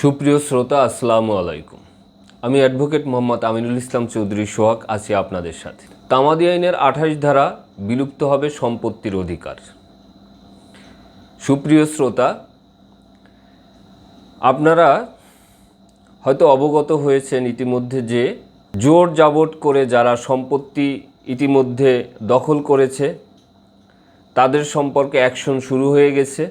সুপ্রিয় শ্রোতা, আসসালামু আলাইকুম। আমি অ্যাডভোকেট মোহাম্মদ আমিনুল ইসলাম চৌধুরী সোহাগ, আছি আপনাদের সাথে। তামাদি আইনের আঠাশ ধারা বিলুপ্ত হবে সম্পত্তির অধিকার। সুপ্রিয় শ্রোতা, আপনারা হয়তো অবগত হয়েছেন ইতিমধ্যে যে জোর জাবট করে যারা সম্পত্তি ইতিমধ্যে দখল করেছে, তাদের সম্পর্কে অ্যাকশন শুরু হয়ে গেছে।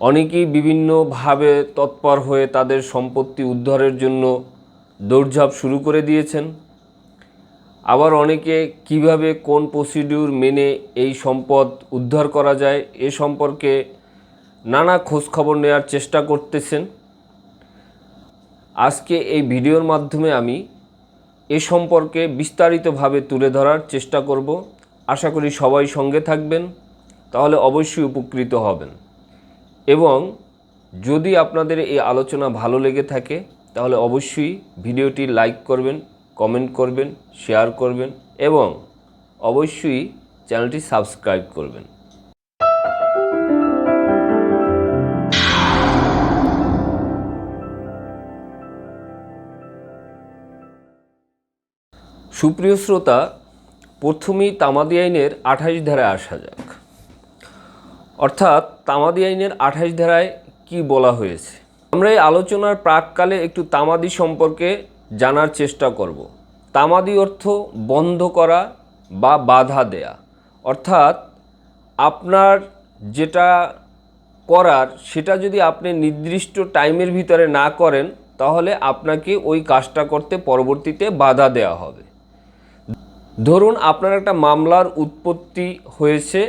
অনেকেই বিভিন্নভাবে তৎপর হয়ে তাদের সম্পত্তি উদ্ধারের জন্য দৌড়ঝাঁপ শুরু করে দিয়েছেন। আবার অনেকে কীভাবে কোন প্রসিডিউর মেনে এই সম্পদ উদ্ধার করা যায় এ সম্পর্কে নানা খোঁজখবর নেওয়ার চেষ্টা করতেছেন। আজকে এই ভিডিওর মাধ্যমে আমি এ সম্পর্কে বিস্তারিতভাবে তুলে ধরার চেষ্টা করব। আশা করি সবাই সঙ্গে থাকবেন, তাহলে অবশ্যই উপকৃত হবেন। এবং যদি আপনাদের এই আলোচনা ভালো লেগে থাকে, তাহলে অবশ্যই ভিডিওটি লাইক করবেন কমেন্ট করবেন শেয়ার করবেন এবং অবশ্যই চ্যানেলটি সাবস্ক্রাইব করবেন। সুপ্রিয় শ্রোতা, প্রথমেই তামাদি আইনের আঠাশ ধারায় আসা যাক। অর্থাৎ তামাদি আইনের আঠাশ ধারায় কি বলা হয়েছে? আমরা এই আলোচনার প্রাককালে একটু তামাদি সম্পর্কে জানার চেষ্টা করব। তামাদি অর্থ বন্ধ করা বা বাধা দেয়া। অর্থাৎ আপনার যেটা করার সেটা যদি আপনি নির্দিষ্ট টাইমের ভিতরে না করেন, তাহলে আপনাকে ওই কাজটা করতে পরবর্তীতে বাধা দেওয়া হবে। ধরুন আপনার একটা মামলার উৎপত্তি হয়েছে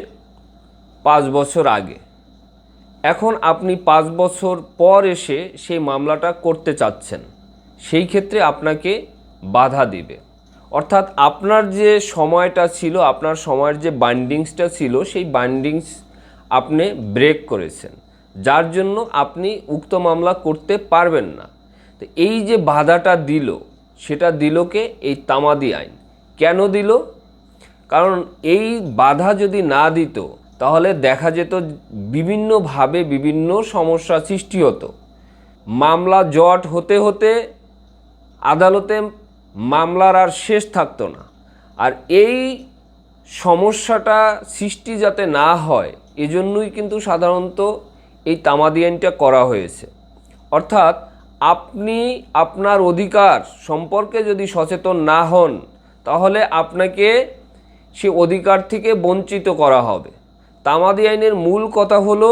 পাঁচ বছর আগে। এখন আপনি পাঁচ বছর পর এসে সেই মামলাটা করতে চাচ্ছেন। সেই ক্ষেত্রে আপনাকে বাধা দিবে। অর্থাৎ আপনার যে সময়টা ছিল, আপনার সময়ের যে বাইন্ডিংসটা ছিল, সেই বাইন্ডিংস আপনি ব্রেক করেছেন। যার জন্য আপনি উক্ত মামলা করতে পারবেন না। তো এই যে বাধাটা দিল, সেটা দিলকে এই তামাদি আইন। কেন দিল? কারণ এই বাধা যদি না দিত তাহলে দেখা যেত বিভিন্নভাবে বিভিন্ন সমস্যা সৃষ্টি হতো। মামলা জট হতে হতে আদালতে মামলার আর শেষ থাকতো না। আর এই সমস্যাটা সৃষ্টি যাতে না হয়, এজন্যই কিন্তু সাধারণত এই তামাদি আইনটা করা হয়েছে। অর্থাৎ আপনি আপনার অধিকার সম্পর্কে যদি সচেতন না হন, তাহলে আপনাকে সে অধিকার থেকে বঞ্চিত করা হবে। তামাদি আইনের মূল কথা হলো,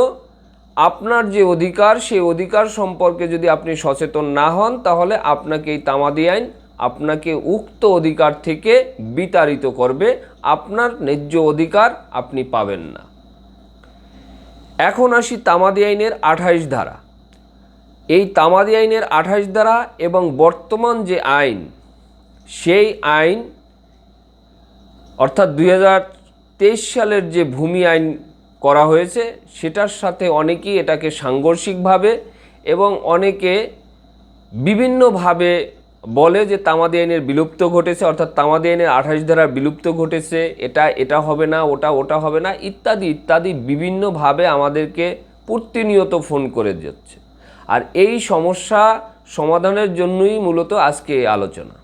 আপনার যে অধিকার, সেই অধিকার সম্পর্কে যদি আপনি সচেতন না হন, তাহলে আপনাকে এই তামাদি আইন আপনাকে উক্ত অধিকার থেকে বিতাড়িত করবে। আপনার ন্যায্য অধিকার আপনি পাবেন না। এখন আসি তামাদি আইনের আঠাইশ ধারা। এই তামাদি আইনের আঠাইশ ধারা এবং বর্তমান যে আইন, সেই আইন, অর্থাৎ দু হাজার তেইশ সালের যে ভূমি আইন করা হয়েছে, সেটার সাথে অনেকেই এটাকে সাংঘর্ষিকভাবে এবং অনেকে বিভিন্নভাবে বলে যে তামাদি আইনের বিলুপ্ত ঘটেছে, অর্থাৎ তামাদি আইনের আঠাশ ধারার বিলুপ্ত ঘটেছে, এটা এটা হবে না, ওটা ওটা হবে না, ইত্যাদি ইত্যাদি বিভিন্নভাবে আমাদেরকে প্রতিনিয়ত ফোন করে যাচ্ছে। আর এই সমস্যা সমাধানের জন্যই মূলত আজকে আলোচনা।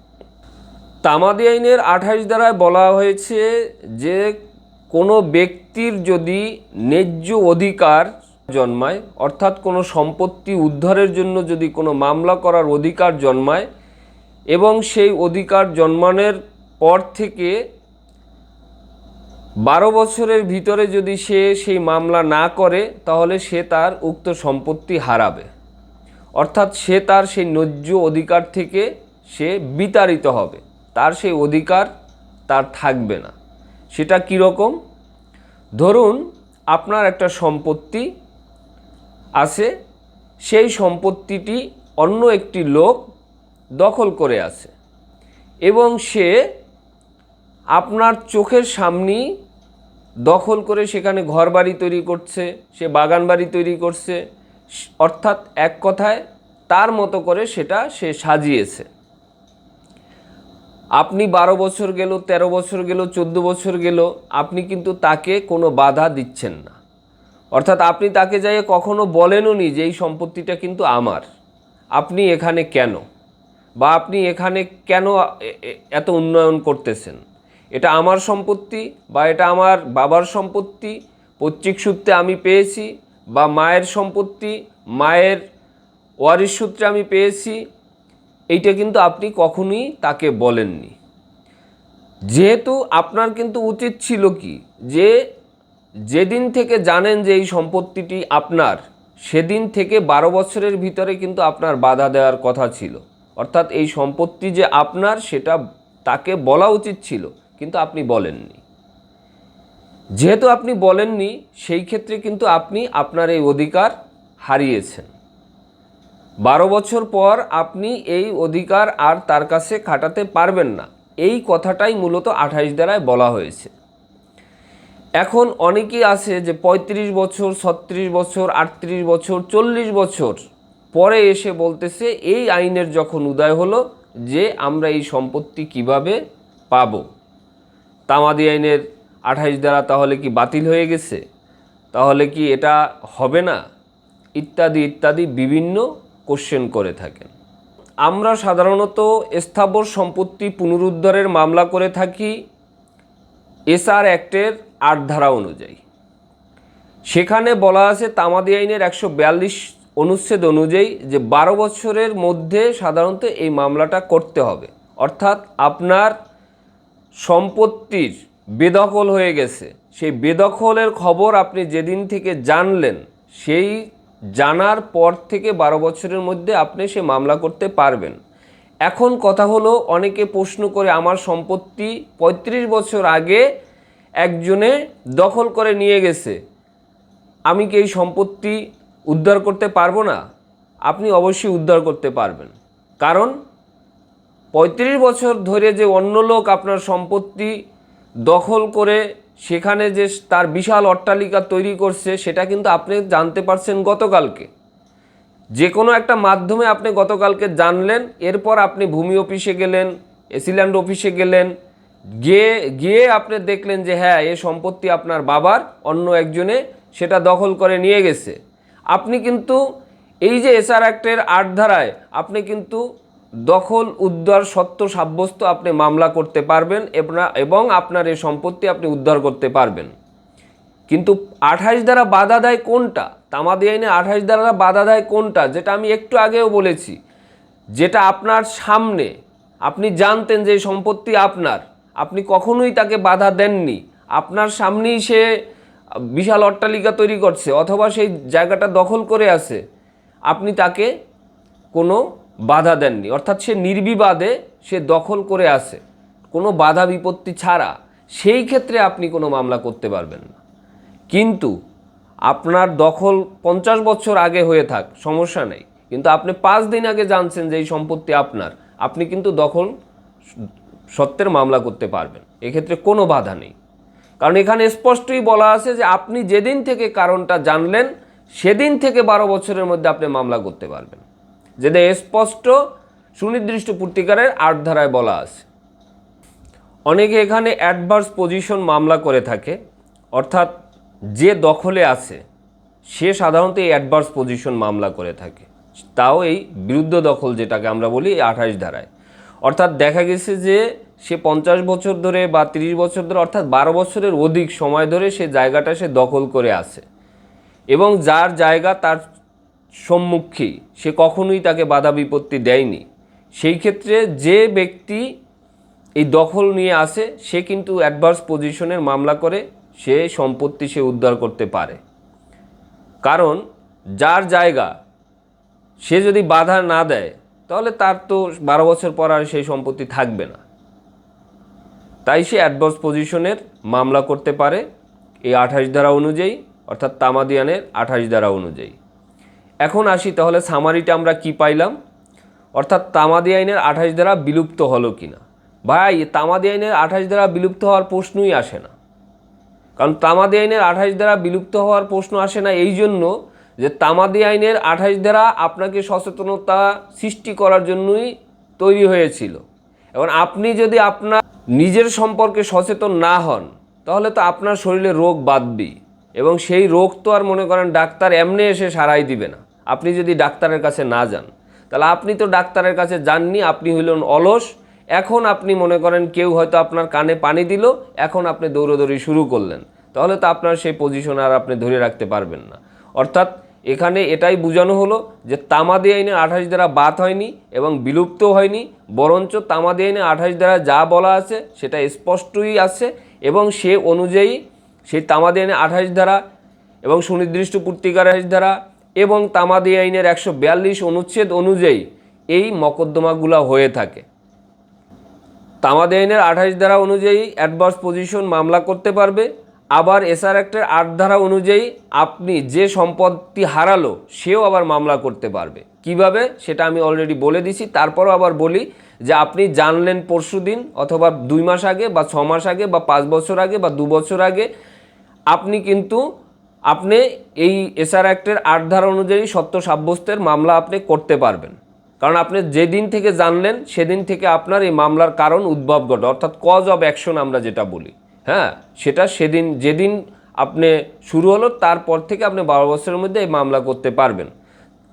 তামাদি আইনের আঠাশ দ্বারায় বলা হয়েছে যে কোনো ব্যক্তির যদি ন্যায্য অধিকার জন্মায়, অর্থাৎ কোনো সম্পত্তি উদ্ধারের জন্য যদি কোনো মামলা করার অধিকার জন্মায় এবং সেই অধিকার জন্মানোর পর থেকে বারো বছরের ভিতরে যদি সে সেই মামলা না করে, তাহলে সে তার উক্ত সম্পত্তি হারাবে। অর্থাৎ সে তার সেই ন্যায্য অধিকার থেকে সে বিতাড়িত হবে। তার সেই অধিকার তার থাকবে না। সেটা কীরকম ধরুন আপনার একটা সম্পত্তি আছে, সেই সম্পত্তিটি অন্য একটি লোক দখল করে আছে এবং সে আপনার চোখের সামনেই দখল করে সেখানে ঘর বাড়ি তৈরি করছে, সে বাগান বাড়ি তৈরি করছে, অর্থাৎ এক কথায় তার মতো করে সেটা সে সাজিয়েছে। আপনি বারো বছর গেল ১৩ বছর গেল, চোদ্দ বছর গেল, আপনি কিন্তু তাকে কোনো বাধা দিচ্ছেন না। অর্থাৎ আপনি তাকে যাই কখনো বলেনও নি যে এই সম্পত্তিটা কিন্তু আমার। আপনি এখানে কেন? বা আপনি এখানে কেন এত উন্নয়ন করতেছেন? এটা আমার সম্পত্তি বা এটা আমার বাবার সম্পত্তি? পৈতৃক সূত্রে আমি পেয়েছি বা মায়ের সম্পত্তি? মায়ের ওয়ারিশ সূত্রে আমি পেয়েছি? এইটা কিন্তু আপনি কখনোই তাকে বলেননি। যেহেতু আপনার কিন্তু উচিত ছিল কি? যে যেদিন থেকে জানেন যে এই সম্পত্তিটি আপনার, সেদিন থেকে বারো বছরের ভিতরে কিন্তু আপনার বাধা দেওয়ার কথা ছিল। অর্থাৎ এই সম্পত্তি যে আপনার, সেটা তাকে বলা উচিত ছিল, কিন্তু আপনি বলেননি। যেহেতু আপনি বলেননি, সেই ক্ষেত্রে কিন্তু আপনি আপনার এই অধিকার হারিয়েছেন। বারো বছর পর আপনি এই অধিকার আর তার কাছে খাটাতে পারবেন না। এই কথাটাই মূলত আঠাইশ দ্বারায় বলা হয়েছে। এখন অনেকেই আছে যে ৩৫ বছর, ছত্রিশ বছর, আটত্রিশ বছর, চল্লিশ বছর পরে এসে বলতেছে, এই আইনের যখন উদয় হলো, যে আমরা এই সম্পত্তি কীভাবে পাব? তামাদি আইনের আঠাইশ দ্বারা তাহলে কি বাতিল হয়ে গেছে? তাহলে কি এটা হবে না? ইত্যাদি ইত্যাদি বিভিন্ন কোশ্চেন করে থাকেন। আমরা সাধারণত স্থাবর সম্পত্তি পুনরুদ্ধারের মামলা করে থাকি এসআর অ্যাক্টের আট ধারা অনুযায়ী। সেখানে বলা আছে তামাদি আইনের একশো বিয়াল্লিশ অনুচ্ছেদ অনুযায়ী যে বারো বছরের মধ্যে সাধারণত এই মামলাটা করতে হবে। অর্থাৎ আপনার সম্পত্তির বেদখল হয়ে গেছে। সেই বেদখলের খবর আপনি যেদিন থেকে জানলেন, সেই জানার পর থেকে বারো বছরের মধ্যে আপনি সে মামলা করতে পারবেন। এখন কথা হলো, অনেকে প্রশ্ন করে আমার সম্পত্তি ৩৫ বছর আগে একজনে দখল করে নিয়ে গেছে। আমি কি এই সম্পত্তি উদ্ধার করতে পারব না? আপনি অবশ্যই উদ্ধার করতে পারবেন। কারণ পঁয়ত্রিশ বছর ধরে যে অন্য লোক আপনার সম্পত্তি দখল করে সেখানে যে তার বিশাল অট্টালিকা তৈরি করছে, সেটা কিন্তু আপনি জানতে পারছেন গতকালকে। যে কোনো একটা মাধ্যমে আপনি গতকালকে জানলেন, এরপর আপনি ভূমি অফিসে গেলেন এসিল্যান্ড অফিসে গেলেন, গিয়ে গিয়ে আপনি দেখলেন যে হ্যাঁ এ সম্পত্তি আপনার বাবার, অন্য একজনে সেটা দখল করে নিয়ে গেছে। আপনি কিন্তু এই যে এসআর অ্যাক্টের আট ধারায়, আপনি কিন্তু দখল, উদ্ধার, সত্য, সাব্যস্ত আপনি মামলা করতে পারবেন এবং আপনার এই সম্পত্তি আপনি উদ্ধার করতে পারবেন। কিন্তু আঠাশ দ্বারা বাধা দেয় কোনটা? তামাদি আইনে আঠাশ দ্বারা বাধা দেয় কোনটা? যেটা আমি একটু আগেও বলেছি। যেটা আপনার সামনে, আপনি জানতেন যে সম্পত্তি আপনার। আপনি কখনোই তাকে বাধা দেননি। আপনার সামনেই সে বিশাল অট্টালিকা তৈরি করছে অথবা সেই জায়গাটা দখল করে আছে। আপনি তাকে কোনো বাধা দেননি। অর্থাৎ সে নির্বিবাদে সে দখল করে আছে। কোনো বাধা বিপত্তি ছাড়া সেই ক্ষেত্রে আপনি কোনো মামলা করতে পারবেন না। কিন্তু আপনার দখল পঞ্চাশ বছর আগে হয়ে থাক, সমস্যা নেই। কিন্তু আপনি পাঁচ দিন আগে জানছেন যে এই সম্পত্তি আপনার। আপনি কিন্তু দখল সত্যের মামলা করতে পারবেন। এক্ষেত্রে কোনো বাধা নেই। কারণ এখানে স্পষ্টই বলা আছে যে আপনি যেদিন থেকে কারণটা জানলেন, সেদিন থেকে বারো বছরের মধ্যে আপনি মামলা করতে পারবেন। যেটা স্পষ্ট সুনির্দিষ্ট পূর্তিকারের আট ধারায় বলা আছে। অনেকে এখানে অ্যাডভার্স পজিশন মামলা করে থাকে, অর্থাৎ যে দখলে আছে, সে সাধারণত এই অ্যাডভার্স পজিশন মামলা করে থাকে। তাও এই বিরুদ্ধ দখল যেটাকে আমরা বলি আঠাশ ধারায়। অর্থাৎ দেখা গেছে যে সে পঞ্চাশ বছর ধরে বা তিরিশ বছর ধরে, অর্থাৎ বারো বছরের অধিক সময় ধরে সে জায়গাটা সে দখল করে আছে। এবং যার জায়গা তার সম্মুখী। সে কখনোই তাকে বাধা বিপত্তি দেয়নি। সেই ক্ষেত্রে যে ব্যক্তি এই দখল নিয়ে আসে, সে কিন্তু অ্যাডভার্স পজিশনের মামলা করে, সে সম্পত্তি সে উদ্ধার করতে পারে। কারণ যার জায়গা সে যদি বাধা না দেয়, তাহলে তার তো বারো বছর পর আর সেই সম্পত্তি থাকবে না। তাই সে অ্যাডভার্স পজিশনের মামলা করতে পারে, এই আঠাশ ধারা অনুযায়ী, অর্থাৎ তামাদিয়ানের আঠাশ ধারা অনুযায়ী। এখন আসি, তাহলে সামারিটা আমরা কি পাইলাম? অর্থাৎ তামাদি আইনের আঠাশ দ্বারা বিলুপ্ত হলো কিনা? ভাই, তামাদি আইনের আঠাশ দ্বারা বিলুপ্ত হওয়ার প্রশ্নই আসে না। কারণ তামাদি আইনের আঠাশ দ্বারা বিলুপ্ত হওয়ার প্রশ্ন আসে না এই জন্য যে তামাদি আইনের আঠাশ ধারা আপনাকে সচেতনতা সৃষ্টি করার জন্যই তৈরি হয়েছিল। এবং আপনি যদি আপনার নিজের সম্পর্কে সচেতন না হন, তাহলে তো আপনার শরীরে রোগ বাঁধবেই। এবং সেই রোগ তো আর মনে করেন ডাক্তার এমনি এসে সারাই দিবে না। আপনি যদি ডাক্তারের কাছে না যান, তাহলে আপনি তো ডাক্তারের কাছে যাননি, আপনি হইলেন অলস। এখন আপনি মনে করেন কেউ হয়তো আপনার কানে পানি দিল, এখন আপনি দৌড়োদৌড়ি শুরু করলেন। তাহলে তো আপনার সেই পজিশন আর আপনি ধরে রাখতে পারবেন না। অর্থাৎ এখানে এটাই বোঝানো হলো যে তামাদি আইনের আঠাশ দ্বারা বাদ হয়নি এবং বিলুপ্ত হয়নি, বরঞ্চ তামাদি আইনে আঠাশ দ্বারা যা বলা আছে সেটা স্পষ্টই আছে এবং সে অনুযায়ী সেই তামাদি আইনের আঠাশ ধারা এবং সুনির্দিষ্ট পূর্তিকার আঠাশ ধারা এবং তামাদি আইনের একশো বিয়াল্লিশ অনুচ্ছেদ অনুযায়ী এই মকদ্দমাগুলো হয়ে থাকে। তামাদি আইনের আঠাশ ধারা অনুযায়ী অ্যাডভার্স পজিশন মামলা করতে পারবে, আবার এসআর অ্যাক্টের আট ধারা অনুযায়ী আপনি যে সম্পত্তি হারালো, সেও আবার মামলা করতে পারবে। কীভাবে? সেটা আমি অলরেডি বলে দিছি, তারপরও আবার বলি যে আপনি জানলেন পরশু দিন অথবা দুই মাস আগে বা ছ মাস আগে বা পাঁচ বছর আগে বা দু বছর আগে আপনি কিন্তু আপনি এই এসআর অ্যাক্টের আট ধারা অনুযায়ী সত্য সাব্যস্তের মামলা আপনি করতে পারবেন। কারণ আপনি যেদিন থেকে জানলেন, সেদিন থেকে আপনার এই মামলার কারণ উদ্ভব ঘটে। অর্থাৎ কজ অফ অ্যাকশন আমরা যেটা বলি। হ্যাঁ? সেটা সেদিন, যেদিন আপনি শুরু হলো, তারপর থেকে আপনি বারো বছরের মধ্যে এই মামলা করতে পারবেন।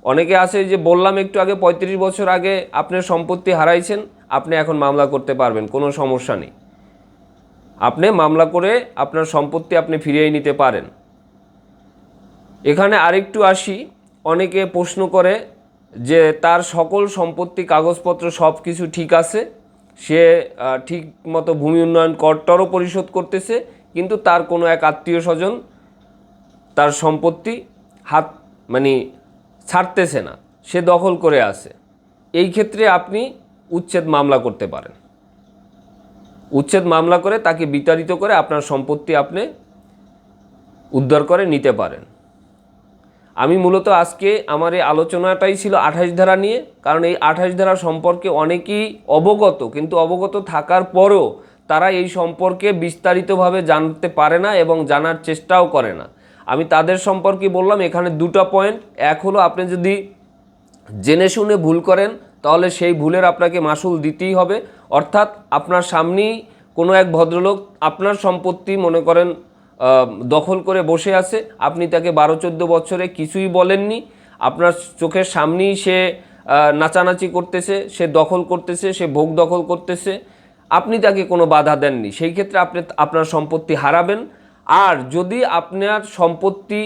অনেকে আছে যে বললাম একটু আগে, পঁয়ত্রিশ বছর আগে আপনার সম্পত্তি হারাইছেন, আপনি এখন মামলা করতে পারবেন, কোনো সমস্যা নেই। আপনি মামলা করে আপনার সম্পত্তি আপনি ফিরিয়ে নিতে পারেন। এখানে আরেকটু আসি। অনেকে প্রশ্ন করে যে তার সকল সম্পত্তি, কাগজপত্র সব কিছু ঠিক আছে, সে ঠিক মতো ভূমি উন্নয়ন করটরও পরিশোধ করতেছে, কিন্তু তার কোনো এক আত্মীয় স্বজন তার সম্পত্তি হাত মানে ছাড়তেছে না, সে দখল করে আছে। এই ক্ষেত্রে আপনি উচ্ছেদ মামলা করতে পারেন। উচ্ছেদ মামলা করে তাকে বিতাড়িত করে আপনার সম্পত্তি আপনি উদ্ধার করে নিতে পারেন। আমি মূলত আজকে আমার এই আলোচনাটাই ছিল আঠাশ ধারা নিয়ে, কারণ এই আঠাশ ধারা সম্পর্কে অনেকেই অবগত, কিন্তু অবগত থাকার পরও তারা এই সম্পর্কে বিস্তারিতভাবে জানতে পারে না এবং জানার চেষ্টাও করে না। আমি তাদের সম্পর্কে বললাম, এখানে দুটো পয়েন্ট। এক হলো, আপনি যদি জেনে শুনে ভুল করেন, তাহলে সেই ভুলের আপনাকে মাসুল দিতেই হবে। অর্থাৎ আপনার সামনেই কোনো এক ভদ্রলোক আপনার সম্পত্তি মনে করেন দখল করে বসে আছে। আপনি তাকে বারো চোদ্দ বছরে কিছুই বলেননি। আপনার চোখের সামনেই সে নাচানাচি করতেছে, সে দখল করতেছে, সে ভোগ দখল করতেছে। আপনি তাকে কোনো বাধা দেননি। সেই ক্ষেত্রে আপনি আপনার সম্পত্তি হারাবেন। আর যদি আপনার সম্পত্তি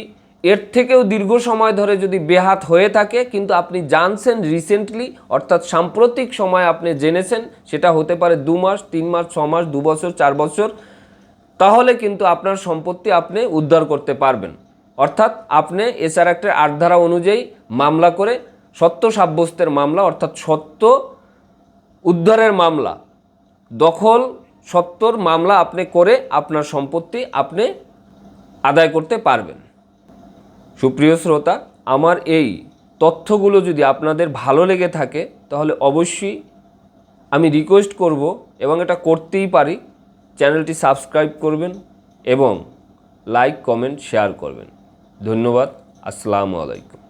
এর থেকেও দীর্ঘ সময় ধরে যদি বেহাত হয়ে থাকে, কিন্তু আপনি জানছেন রিসেন্টলি অর্থাৎ সাম্প্রতিক সময় আপনি জেনেছেন, সেটা হতে পারে দু মাস, তিন মাস, ছ মাস, দু বছর, চার বছর, তাহলে কিন্তু আপনার সম্পত্তি আপনি উদ্ধার করতে পারবেন। অর্থাৎ আপনি এসআর অ্যাক্টের আট ধারা অনুযায়ী মামলা করে সত্য সাব্যস্তের মামলা, অর্থাৎ সত্য উদ্ধারের মামলা, দখল সত্তর মামলা আপনি করে আপনার সম্পত্তি আপনি আদায় করতে পারবেন। সুপ্রিয় শ্রোতা, আমার এই তথ্যগুলো যদি আপনাদের ভালো লেগে থাকে, তাহলে অবশ্যই আমি রিকোয়েস্ট করব এবং এটা করতেই পারি। চ্যানেলটি সাবস্ক্রাইব করবেন এবং লাইক কমেন্ট শেয়ার করবেন। ধন্যবাদ। আসসালামু আলাইকুম।